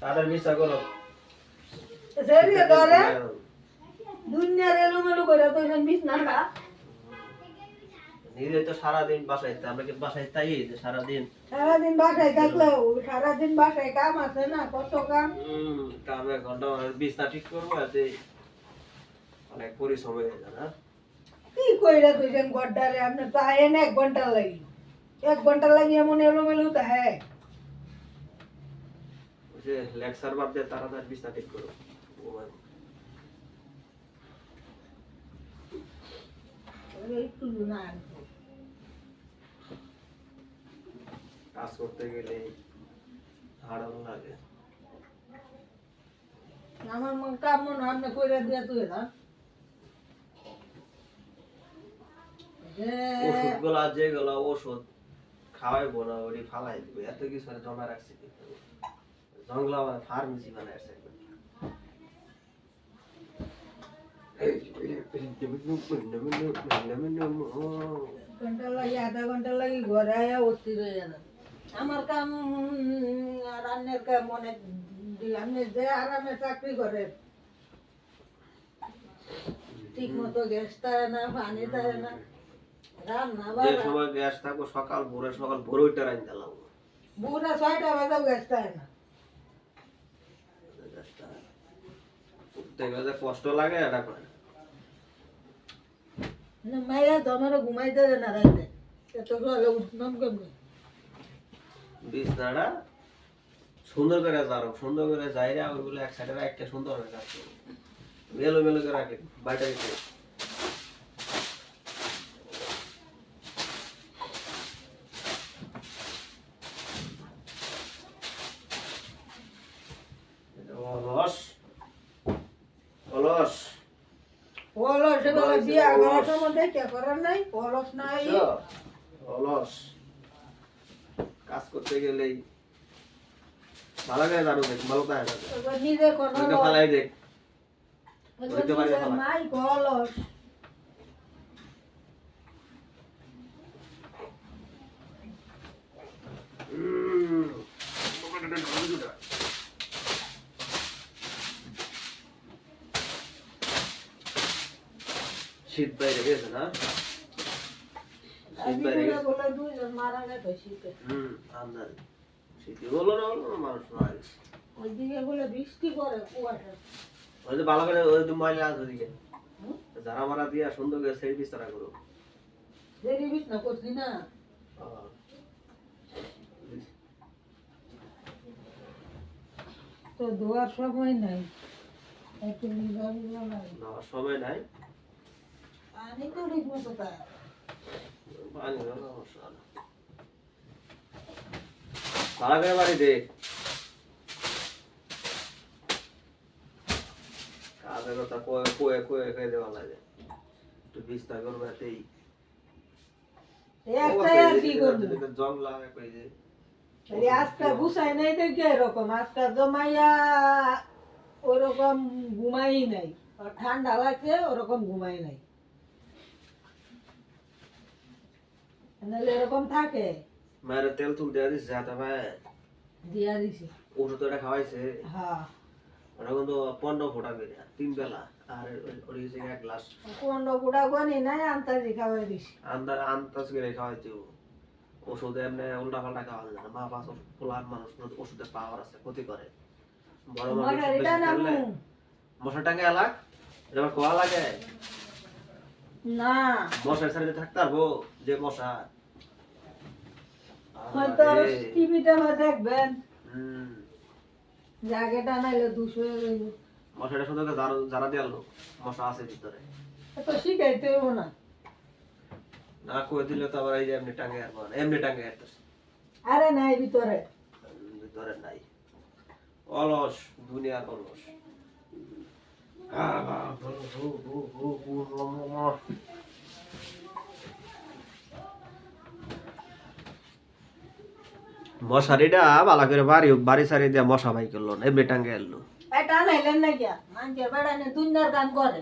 তাদের বিচার করো। সেরিয়ে ধরে দুনিয়ার এলোমেলো করে তো এখানে বিছনাটা নিজে তো সারাদিন বাসায় আমরা কি বাসায় তাই যে সারাদিন? সারাদিন বাসায় থাকলেও সারাদিন বাসায় কাম আছে না কত কাম? হম কামে ঘণ্টা বিছনা ঠিক করব এতে অনেক পরিশ্রম হয়ে যায় না কি কইরা তুইছেন গড্ডারে আপনি তো এক ঘণ্টা লাগি। এক ঘণ্টা লাগি এমন এলোমেলো তো হ্যাঁ। যে লেকচার বাদ দিয়ে তাড়াতাড়ি বিছনা ঠিক করো। কাজ করতে গেলে লাগে। আমার মন কাম মনে আপনি কইরা দিয়া তুই না। ওষুধগুলা যেগুলো ওষুধ খাওয়াইবো না ওটি ফালাই দিবে। এত কিছু জমা রাখছি জঙ্গলা ফার্মেসি বানায় আসছে ঘণ্টা লাগি আধা ঘণ্টা লাগি ঘরে আয়া অস্থির হয়ে যাবে আমার কাম আর অন্যের কাম অনেক আপনি যে আরামে চাকরি করে ঠিক মতো গ্যাস থাকে না পানি থাকে না রান্না যে বাড়া সময় গ্যাস থাকব সকাল ভোরে সকাল ভোরে ওইটা রাইন দিলাম। বুড়া ছয়টা বাজাও গ্যাস থাকে না দেখবে যে কষ্ট লাগে এটা করে। না। মায়া তো আমারও ঘুমাইতে দেয় না রাইতে। এত সকালে উঠলাম কেমন? বিছনাটা সুন্দর করে যারো সুন্দর করে যাইরা ওইগুলো এক সাইডে একটা সুন্দর করে যাচ্ছে মেলো মেলো করে রাখে বাইটা দিতে অলস অলস করার নাই অলস নাই। অলস। কাজ করতে গেলেই ভালো করে জানো দেখ ভালো তাই না নিজে ওইটা ফালাই দেখ। নাই অলস। শীত বাইরে গেছে না? শীত বাইরে গেছে? মারা গেছে শীতে হুম আমদানি শীতে বলো না বলো না মানুষ মারা গেছে ওইদিকে বলে বৃষ্টি করে কুয়াশা ওই যে ভালো করে ওই ময়লা আছে ওদিকে যারা মারা দিয়া সুন্দর করে সেই বিস্তারা করো দেরি বিষ করছি না। তো সময় নাই। একটু সময় নাই। পানি তো ঠিক মতো তাই। পানি সমস্যা না। করে বাড়ি দে। কাজের কথা কয়ে কয়ে কয়ে কয়ে দেওয়া লাগে। একটু বিস্তার করবে এতেই একটাই আর কি যে। গুছাই নাই এরকম আজকে জমাইয়া ওরকম ঘুমাই নাই। ঠান্ডা লাগছে ওরকম ঘুমাই নাই। নাহলে এরকম থাকে। মায়ের তেল তুল দেওয়া দিচ্ছে হাতে ভাই দিয়া দিছি। ওষুধ ওটা খাওয়াইছে হ্যাঁ ওটা কিন্তু পনেরো ফোটা করে তিন বেলা। আর ওই- ওই হচ্ছে এক গ্লাস কোন বুড়া গনি নাই আন্তাজি খাওয়াই দিছি। আন্দার আন্দাজ করে খাওয়াইছে ও। ওষুধে এমনি উল্টা পাল্টা খাওয়া যায় না মা পাঁচ পোলার মানুষ ওষুধের পাওয়ার আছে ক্ষতি করে বড় মানুষ মশা টাঙ্গে এলাক। এটা খোয়া লাগে। না। মশার সাইডে থাকতে পারব? যে মশা। হয়তো টিভিটা দেখবেন। হুম, জাগে টানাইলে দুশো মশাটা শুধু জানা- জানা দেওয়ার লোক। মশা আছে ভিতরে। এত শিখাইতে হইব না। না কয়ে দিলে তো আবার এই যে এমনি টাঙ্গে আর এমনি টাঙ্গে আর আরে নাই ভিতরে। ভিতরে নাই। অলস দুনিয়ার অলস। মশারিটা ভালো করে বাড়ি বাড়ি সারি দিয়ে মশা ভাই করল এমনি টাঙ্গে এলো এটা নাইলেন না গিয়া মানুষের বেড়ানে দুনিয়ার কাম করে।